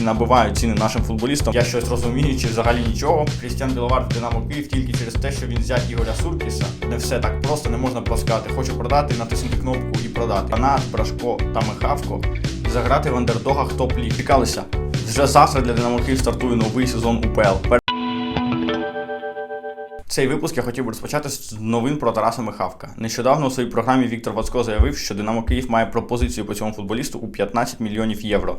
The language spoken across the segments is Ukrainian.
набивають ціни нашим футболістам. Я щось розумію, чи взагалі нічого. Крістіан Біловар Динамо Київ тільки через те, що він зять Ігоря Суркіса. Не все так просто, не можна проскати. Хочу продати, натиснути кнопку і продати. Анат, Брашко та Михавко заграти в андердогах топ-ліг. Цікалися. Вже завтра для Динамо Київ стартує новий сезон УПЛ. Цей випуск я хотів би розпочати з новин про Тараса Михавка. Нещодавно у своїй програмі Віктор Вацко заявив, що Динамо Київ має пропозицію по цьому футболісту у 15 мільйонів євро.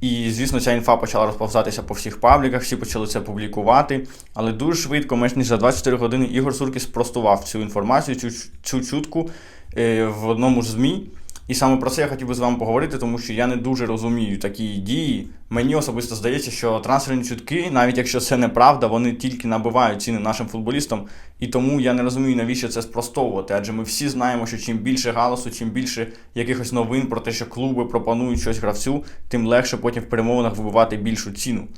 І, звісно, ця інфа почала розповзатися по всіх пабліках, всі почали це публікувати. Але дуже швидко, менш ніж за 24 години, Ігор Суркіс спростував цю інформацію, цю, цю чутку е, в одному ж ЗМІ. І саме про це я хотів би з вами поговорити, тому що я не дуже розумію такі дії. Мені особисто здається, що трансферні чутки, навіть якщо це неправда, вони тільки набивають ціни нашим футболістам. І тому я не розумію, навіщо це спростовувати. Адже ми всі знаємо, що чим більше галасу, чим більше якихось новин про те, що клуби пропонують щось гравцю, тим легше потім в перемовинах вибивати більшу ціну.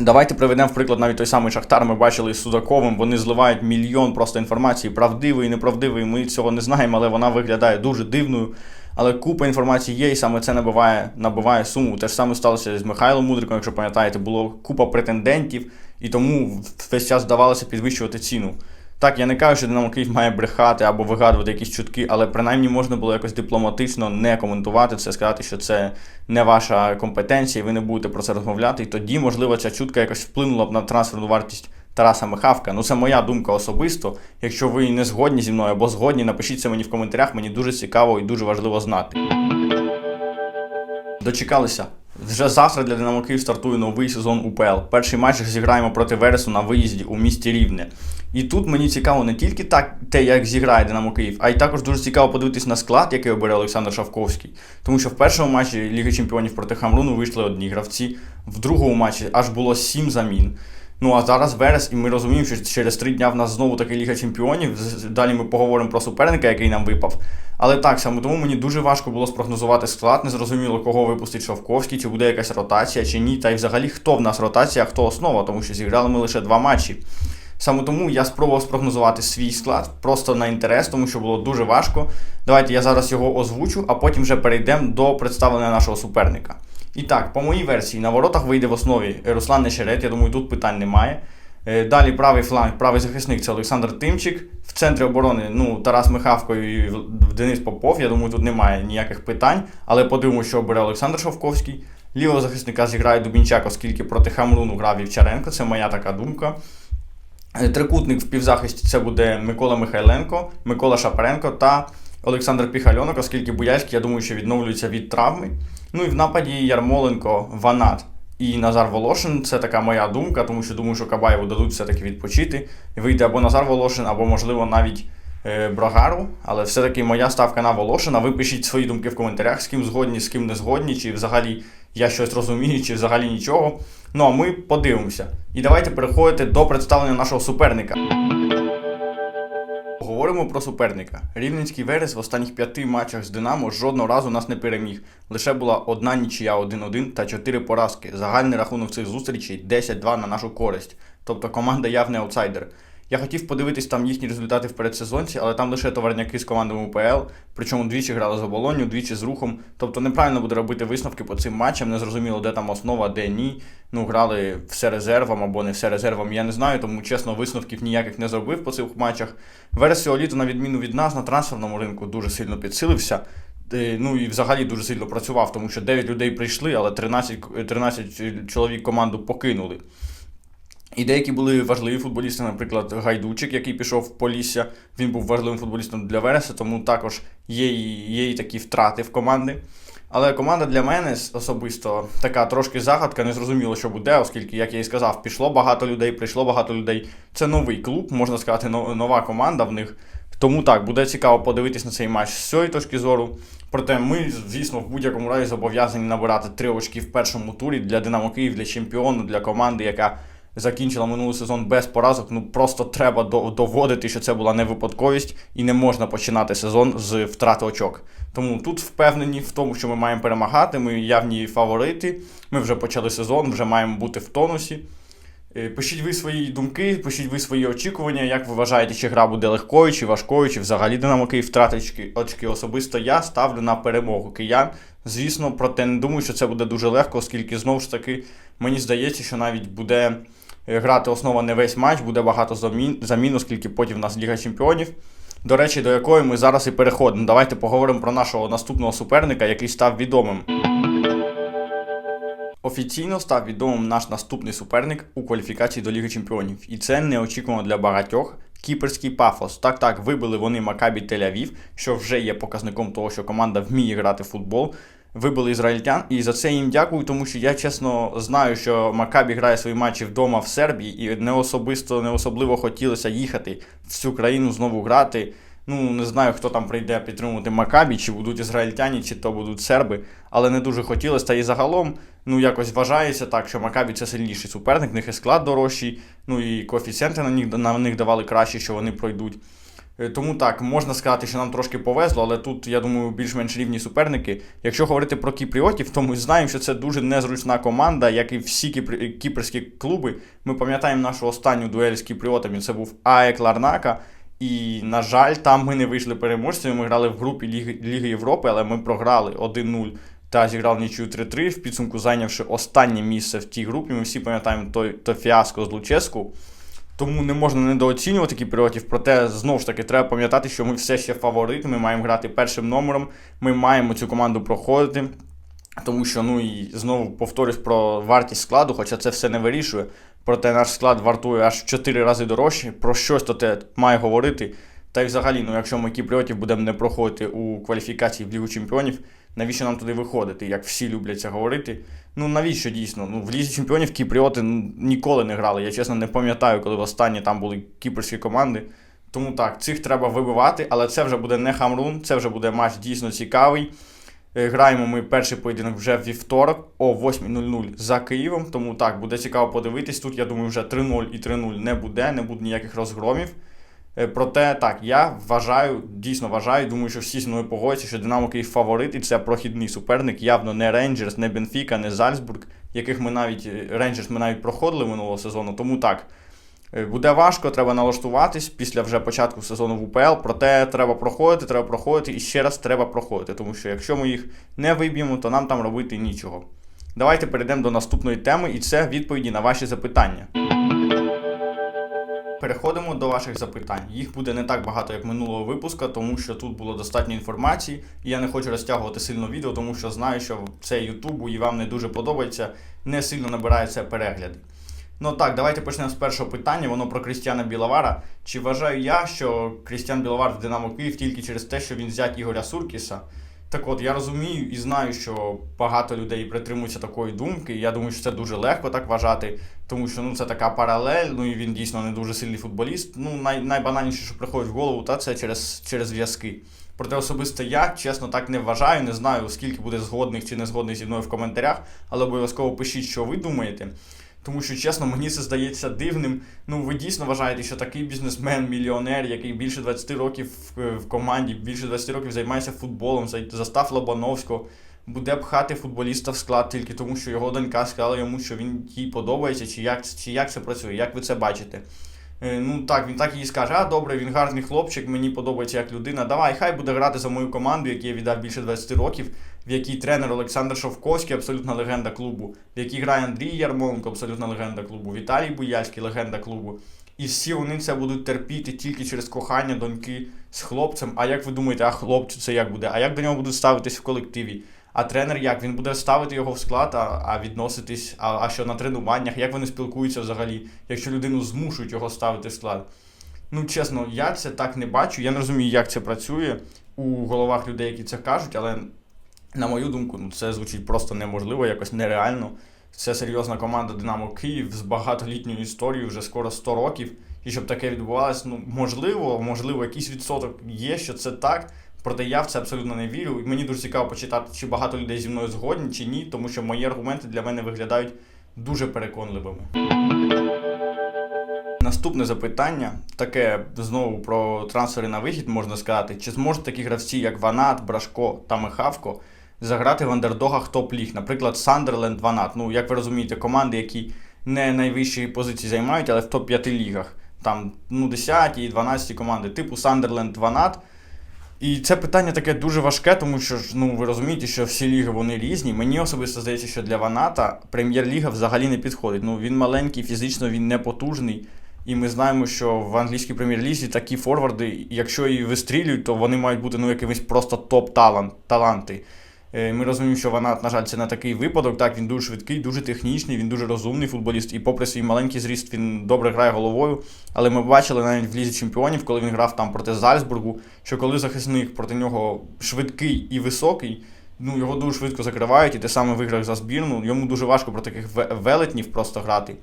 Давайте приведемо в приклад навіть той самий Шахтар. Ми бачили з Судаковим. Вони зливають мільйон просто інформації, правдивої, неправдивої. Ми цього не знаємо, але вона виглядає дуже дивною. Але купа інформації є, і саме це набиває, набиває суму. Те ж саме сталося з Михайлом Мудриком, якщо пам'ятаєте, було купа претендентів, і тому весь час здавалося підвищувати ціну. Так, я не кажу, що Динамо Київ має брехати або вигадувати якісь чутки, але принаймні можна було якось дипломатично не коментувати це, сказати, що це не ваша компетенція, і ви не будете про це розмовляти. І тоді, можливо, ця чутка якось вплинула б на трансферну вартість Тараса Михавка. Ну, це моя думка особисто. Якщо ви не згодні зі мною або згодні, напишіть це мені в коментарях. Мені дуже цікаво і дуже важливо знати. Дочекалися. Вже завтра для Динамо Київ стартує новий сезон УПЛ. Перший матч зіграємо проти Вересу на виїзді у місті Рівне. І тут мені цікаво не тільки так те, як зіграє Динамо Київ, а й також дуже цікаво подивитись на склад, який обере Олександр Шавковський. Тому що в першому матчі Ліги Чемпіонів проти Хамруну вийшли одні гравці, в другому матчі аж було сім замін. Ну а зараз Верес, і ми розуміємо, що через три дня в нас знову таки Ліга Чемпіонів. Далі ми поговоримо про суперника, який нам випав. Але так, саме тому мені дуже важко було спрогнозувати склад, незрозуміло, кого випустить Шовковський, чи буде якась ротація, чи ні. Та й взагалі хто в нас ротація, а хто основа, тому що зіграли ми лише два матчі. Саме тому я спробував спрогнозувати свій склад просто на інтерес, тому що було дуже важко. Давайте я зараз його озвучу, а потім вже перейдемо до представлення нашого суперника. І так, по моїй версії, на воротах вийде в основі Руслан Нещерет, я думаю, тут питань немає. Е, Далі правий фланг, правий захисник це Олександр Тимчик. В центрі оборони ну, Тарас Михавко і Денис Попов. Я думаю, тут немає ніяких питань. Але подивимося, що обере Олександр Шовковський. Лівого захисника зіграє Дубінчак, оскільки проти Хамруну грав Вівчаренко. Це моя така думка. Е, Трикутник в півзахисті це буде Микола Михайленко, Микола Шапаренко та Олександр Піхальонок, оскільки Буяльський, я думаю, що відновлюється від травми. Ну і в нападі Ярмоленко, Ванат і Назар Волошин. Це така моя думка, тому що думаю, що Кабаєву дадуть все-таки відпочити. Вийде або Назар Волошин, або, можливо, навіть е, Брагару. Але все-таки моя ставка на Волошина. Ви пишіть свої думки в коментарях, з ким згодні, з ким не згодні, чи взагалі я щось розумію, чи взагалі нічого. Ну а ми подивимося. І давайте переходити до представлення нашого суперника. Говоримо про суперника. Рівненський Верес в останніх п'яти матчах з Динамо жодного разу нас не переміг. Лише була одна нічия 1-1 та 4 поразки. Загальний рахунок цих зустрічей 10-2 на нашу користь. Тобто команда явний аутсайдер. Я хотів подивитись там їхні результати в передсезонці, але там лише товарняки з командами УПЛ, причому двічі грали з оболонню, двічі з рухом. Тобто неправильно буде робити висновки по цим матчам, не зрозуміло, де там основа, де ні. Ну, грали все резервом або не все резервом, я не знаю, тому чесно, висновків ніяких не зробив по цих матчах. Верес цього на відміну від нас, на трансферному ринку дуже сильно підсилився. Е, Ну і взагалі дуже сильно працював, тому що 9 людей прийшли, але 13, 13 чоловік команду покинули. І деякі були важливі футболісти, наприклад, Гайдучик, який пішов в Полісся, він був важливим футболістом для Вереса, тому також є, є і такі втрати в команди. Але команда для мене особисто така трошки загадка, не зрозуміло, що буде, оскільки, як я і сказав, пішло багато людей, прийшло багато людей. Це новий клуб, можна сказати, нова команда в них. Тому так, буде цікаво подивитись на цей матч з цієї точки зору. Проте ми, звісно, в будь-якому разі зобов'язані набирати три очки в першому турі для Динамо Київ, для чемпіону, для команди, яка закінчила минулий сезон без поразок. Ну просто треба доводити, що це була не випадковість, і не можна починати сезон з втрати очок. Тому тут впевнені в тому, що ми маємо перемагати. Ми явні фаворити. Ми вже почали сезон, вже маємо бути в тонусі. Е, Пишіть ви свої думки, пишіть ви свої очікування, як ви вважаєте, чи гра буде легкою, чи важкою, чи взагалі Динамо Київ втратить очки-. Особисто я ставлю на перемогу киян. Звісно, проте не думаю, що це буде дуже легко, оскільки знову ж таки мені здається, що навіть буде грати основа не весь матч, буде багато замін, замін, оскільки потім в нас Ліга Чемпіонів. До речі, до якої ми зараз і переходимо. Давайте поговоримо про нашого наступного суперника, який став відомим. Офіційно став відомим наш наступний суперник у кваліфікації до Ліги Чемпіонів. І це неочікувано для багатьох. Кіперський пафос. Так, так, вибили вони Макабі Тель-Авів, що вже є показником того, що команда вміє грати в футбол. Вибили ізраїльтян, і за це їм дякую, тому що я чесно знаю, що Макабі грає свої матчі вдома в Сербії, і не особисто, не особливо хотілося їхати в цю країну знову грати. Ну, не знаю, хто там прийде підтримувати Макабі, чи будуть ізраїльтяні, чи то будуть серби, але не дуже хотілося. Та і загалом, ну якось вважається так, що Макабі це сильніший суперник, в них і склад дорожчий, ну і коефіцієнти на них, на них давали кращі, що вони пройдуть. Е, Тому так, можна сказати, що нам трошки повезло, але тут, я думаю, більш-менш рівні суперники. Якщо говорити про кіпріотів, то ми знаємо, що це дуже незручна команда, як і всі кіпр... кіпрські клуби. Ми пам'ятаємо нашу останню дуель з кіпріотами, це був АЕК Ларнака. І, на жаль, там ми не вийшли переможцями. Ми грали в групі Ліги, Ліги Європи, але ми програли 1-0 та зіграли нічию 3-3, в підсумку зайнявши останнє місце в тій групі. Ми всі пам'ятаємо той, то фіаско з Луческу. Тому не можна недооцінювати кіпріотів, проте знову ж таки треба пам'ятати, що ми все ще фаворити, ми маємо грати першим номером, ми маємо цю команду проходити. Тому що, ну і знову повторюсь про вартість складу, хоча це все не вирішує. Проте наш склад вартує аж в 4 рази дорожче. Про щось то те має говорити. Та й взагалі, ну якщо ми кіпріотів будемо не проходити у кваліфікації в Лігу Чемпіонів, навіщо нам туди виходити, як всі люблять це говорити? Ну навіщо дійсно? Ну в Лізі Чемпіонів кіпріоти ніколи не грали. Я чесно не пам'ятаю, коли востаннє там були кіпрські команди. Тому так, цих треба вибивати, але це вже буде не хамрун, це вже буде матч дійсно цікавий. Е, Граємо ми перший поєдинок вже вівторок о 8.00 за Києвом. Тому так, буде цікаво подивитись. Тут, я думаю, вже 3-0 і 3-0 не буде, не буде ніяких розгромів. Е, Проте так, я вважаю, дійсно вважаю, думаю, що всі зі мною погодяться, що Динамо Київ фаворит, і це прохідний суперник, явно не Рейнджерс, не Бенфіка, не Зальцбург, яких ми навіть Рейнджерс ми навіть проходили минулого сезону. Тому так. е, Буде важко, треба налаштуватись після вже початку сезону в УПЛ. Проте треба проходити, треба проходити і ще раз треба проходити. Тому що якщо ми їх не виб'ємо, то нам там робити нічого. Давайте перейдемо до наступної теми, і це відповіді на ваші запитання. Переходимо до ваших запитань. Їх буде не так багато, як минулого випуска, тому що тут було достатньо інформації. І я не хочу розтягувати сильно відео, тому що знаю, що це Ютубу і вам не дуже подобається, не сильно набирається перегляди. Ну так, давайте почнемо з першого питання. Воно про Крістіана Біловара. Чи вважаю я, що Крістіан Біловар в Динамо Київ тільки через те, що він зять Ігоря Суркіса? Так от, я розумію і знаю, що багато людей притримуються такої думки. Я думаю, що це дуже легко так вважати, тому що ну, це така паралель, ну і він дійсно не дуже сильний футболіст. Ну, най, найбанальніше, що приходить в голову, та це через, через зв'язки. Проте особисто я, чесно, так не вважаю, не знаю, скільки буде згодних чи не згодних зі мною в коментарях, але обов'язково пишіть, що ви думаєте. Тому що, чесно, мені це здається дивним. Ну, ви дійсно вважаєте, що такий бізнесмен, мільйонер, який більше 20 років в команді, більше 20 років займається футболом, застав Лобановського, буде пхати футболіста в склад тільки тому, що його донька сказала йому, що він їй подобається, чи як, чи як це працює, як ви це бачите. Е, Ну так, він так їй скаже, а добре, він гарний хлопчик, мені подобається як людина. Давай, хай буде грати за мою команду, яку я віддав більше 20 років, в якій тренер Олександр Шовковський, абсолютна легенда клубу, в якій грає Андрій Ярмоленко, абсолютна легенда клубу, Віталій Буяльський, легенда клубу. І всі вони це будуть терпіти тільки через кохання доньки з хлопцем. А як ви думаєте, а хлопцю це як буде? А як до нього будуть ставитись в колективі? А тренер як? Він буде ставити його в склад, а, а відноситись, а, а що на тренуваннях, як вони спілкуються взагалі, якщо людину змушують його ставити в склад? Ну, чесно, я це так не бачу. Я не розумію, як це працює у головах людей, які це кажуть, але на мою думку, ну це звучить просто неможливо, якось нереально. Це серйозна команда Динамо Київ з багатолітньою історією, вже скоро 100 років. І щоб таке відбувалося, ну можливо, можливо, якийсь відсоток є, що це так. Проте я в це абсолютно не вірю. І мені дуже цікаво почитати, чи багато людей зі мною згодні, чи ні, тому що мої аргументи для мене виглядають дуже переконливими. Наступне запитання, таке знову про трансфери на вихід можна сказати. Чи зможуть такі гравці, як Ванат, Брашко та Михавко, заграти в андердогах топ-ліг? Наприклад, Сандерленд, Ванат. Ну, як ви розумієте, команди, які не найвищі позиції займають, але в топ-5 лігах. Там ну, 10 і 12 команди, типу Сандерленд, Ванат. І це питання таке дуже важке, тому що ну ви розумієте, що всі ліги вони різні. Мені особисто здається, що для Ваната прем'єр-ліга взагалі не підходить. Ну він маленький, фізично він не потужний. І ми знаємо, що в англійській прем'єр-лізі такі форварди, якщо і вистрілюють, то вони мають бути ну якимись просто топ-таланти. Е, Ми розуміємо, що Ванат, на жаль, це не такий випадок. Так, він дуже швидкий, дуже технічний, він дуже розумний футболіст. І попри свій маленький зріст, він добре грає головою. Але ми бачили навіть в лізі чемпіонів, коли він грав там проти Зальцбургу, що коли захисник проти нього швидкий і високий, ну його дуже швидко закривають, і те саме в іграх за збірну. Йому дуже важко проти таких велетнів просто грати.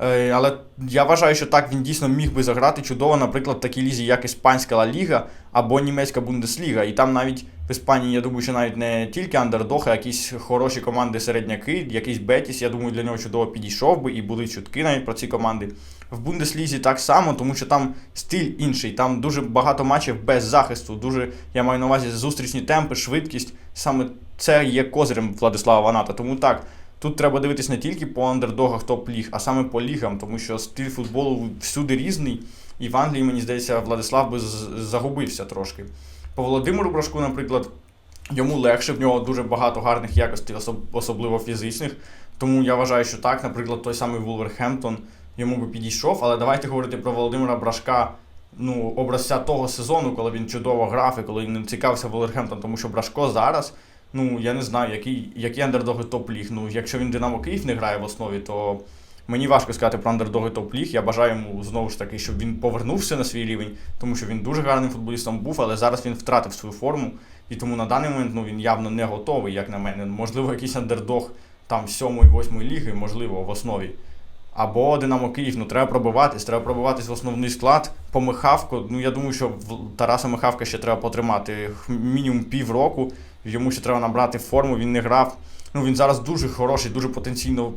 Е, Але я вважаю, що так він дійсно міг би заграти чудово, наприклад, в такій лізі, як Іспанська Ла Ліга або німецька Бундесліга. І там навіть в Іспанії, я думаю, що навіть не тільки андердог, а якісь хороші команди середняки, якийсь Бетіс, я думаю, для нього чудово підійшов би і були чутки навіть про ці команди. В Бундеслізі так само, тому що там стиль інший, там дуже багато матчів без захисту. Дуже я маю на увазі зустрічні темпи, швидкість. Саме це є козирем Владислава Ваната. Тому так. Тут треба дивитись не тільки по андердогах топ-ліг, а саме по лігам, тому що стиль футболу всюди різний. І в Англії, мені здається, Владислав би загубився трошки. По Володимиру Брашку, наприклад, йому легше, в нього дуже багато гарних якостей, особливо фізичних. Тому я вважаю, що так, наприклад, той самий Вулверхемптон йому би підійшов. Але давайте говорити про Володимира Брашка. Ну, образця того сезону, коли він чудово грав і коли він не цікавився Вулверхемптон, тому що Брашко зараз ну я не знаю, які, які андердоги топ-ліг. Ну, якщо він Динамо Київ не грає в основі, то мені важко сказати про андердоги топ-ліг. Я бажаю йому знову ж таки, щоб він повернувся на свій рівень, тому що він дуже гарним футболістом був, але зараз він втратив свою форму. І тому на даний момент ну, він явно не готовий, як на мене. Можливо, якийсь андердог там 7-8 ліги, можливо, в основі. Або Динамо Київ, ну треба пробиватись, треба пробиватись в основний склад. По Михавку, ну я думаю, що Тараса Михавка ще треба потримати мінімум півроку. Йому ще треба набрати форму, він не грав. Ну він зараз дуже хороший, дуже потенційно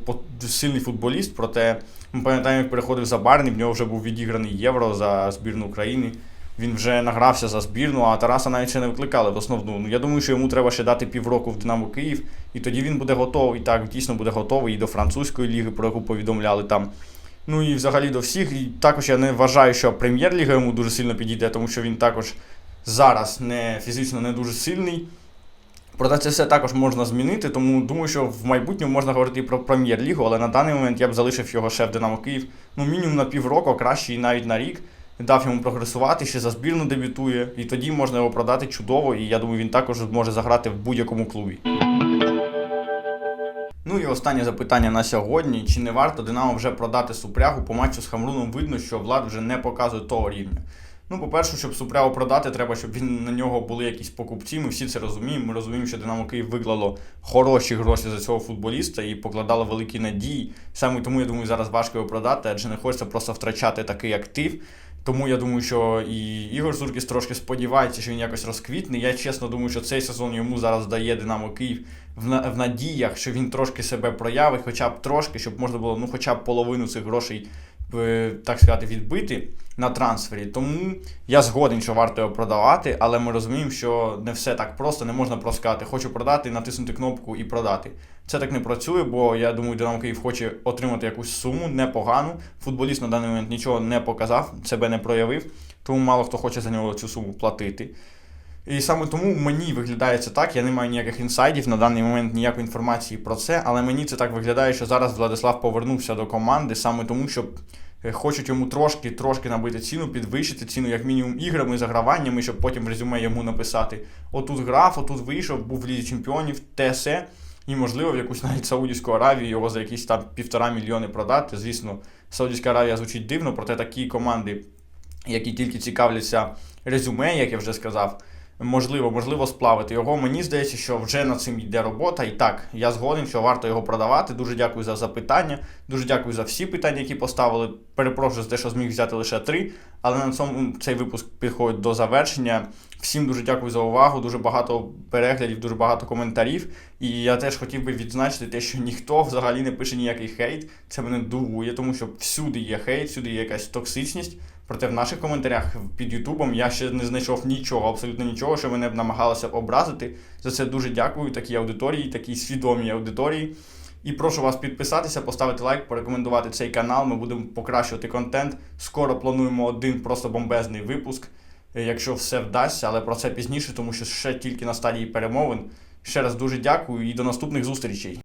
сильний футболіст. Проте ми пам'ятаємо, як переходив за Барні, в нього вже був відіграний євро за збірну України. Він вже награвся за збірну, а Тараса навіть ще не викликали в основну. Ну я думаю, що йому треба ще дати півроку в Динамо Київ, і тоді він буде готовий. Так, дійсно буде готовий і до французької ліги, про яку повідомляли там. Ну і взагалі до всіх. І також я не вважаю, що прем'єр-ліга йому дуже сильно підійде, тому що він також зараз не фізично не дуже сильний. Проте це все також можна змінити, тому думаю, що в майбутньому можна говорити і про прем'єр-лігу, але на даний момент я б залишив його в Динамо Київ ну мінімум на півроку, краще і навіть на рік. Дав йому прогресувати, ще за збірну дебютує, і тоді можна його продати чудово, і я думаю, він також зможе заграти в будь-якому клубі. Ну і останнє запитання на сьогодні: чи не варто Динамо вже продати супрягу по матчу з Хамруном? Видно, що Влад вже не показує того рівня. Ну, по-перше, щоб супрягу продати, треба, щоб він на нього були якісь покупці. Ми всі це розуміємо. Ми розуміємо, що Динамо Київ виклало хороші гроші за цього футболіста і покладало великі надії. Саме тому я думаю, зараз важко його продати, адже не хочеться просто втрачати такий актив. Тому я думаю, що і Ігор Суркіс трошки сподівається, що він якось розквітне. Я чесно думаю, що цей сезон йому зараз дає Динамо Київ в, на- в надіях, що він трошки себе проявить, хоча б трошки, щоб можна було ну, хоча б половину цих грошей, так сказати, відбити на трансфері. Тому я згоден, що варто його продавати, але ми розуміємо, що не все так просто, не можна просто сказати, хочу продати, натиснути кнопку і продати. Це так не працює, бо я думаю, Динамо Київ хоче отримати якусь суму непогану. Футболіст на даний момент нічого не показав, себе не проявив, тому мало хто хоче за нього цю суму платити. І саме тому мені виглядає це так. Я не маю ніяких інсайдів на даний момент ніякої інформації про це, але мені це так виглядає, що зараз Владислав повернувся до команди саме тому, що е, хочуть йому трошки трошки набити ціну, підвищити ціну, як мінімум, іграми, заграваннями, щоб потім резюме йому написати: отут грав, отут вийшов, був в Лізі чемпіонів, те се. І, можливо, в якусь навіть Саудівську Аравію його за якісь там півтора мільйони продати. Звісно, Саудівська Аравія звучить дивно, проте такі команди, які тільки цікавляться резюме, як я вже сказав, можливо, можливо, сплавити його. Мені здається, що вже над цим йде робота. І так, я згоден, що варто його продавати. Дуже дякую за запитання. Дуже дякую за всі питання, які поставили. Перепрошую за те, що зміг взяти лише три. Але на цьому цей випуск підходить до завершення. Всім дуже дякую за увагу. Дуже багато переглядів, дуже багато коментарів. І я теж хотів би відзначити те, що ніхто взагалі не пише ніякий хейт. Це мене дивує, тому що всюди є хейт, всюди є якась токсичність. Проте в наших коментарях під Ютубом я ще не знайшов нічого, абсолютно нічого, що мене б намагалося образити. За це дуже дякую такій аудиторії, такій свідомій аудиторії. І прошу вас підписатися, поставити лайк, порекомендувати цей канал. Ми будемо покращувати контент. Скоро плануємо один просто бомбезний випуск, е, якщо все вдасться, але про це пізніше, тому що ще тільки на стадії перемовин. Ще раз дуже дякую і до наступних зустрічей.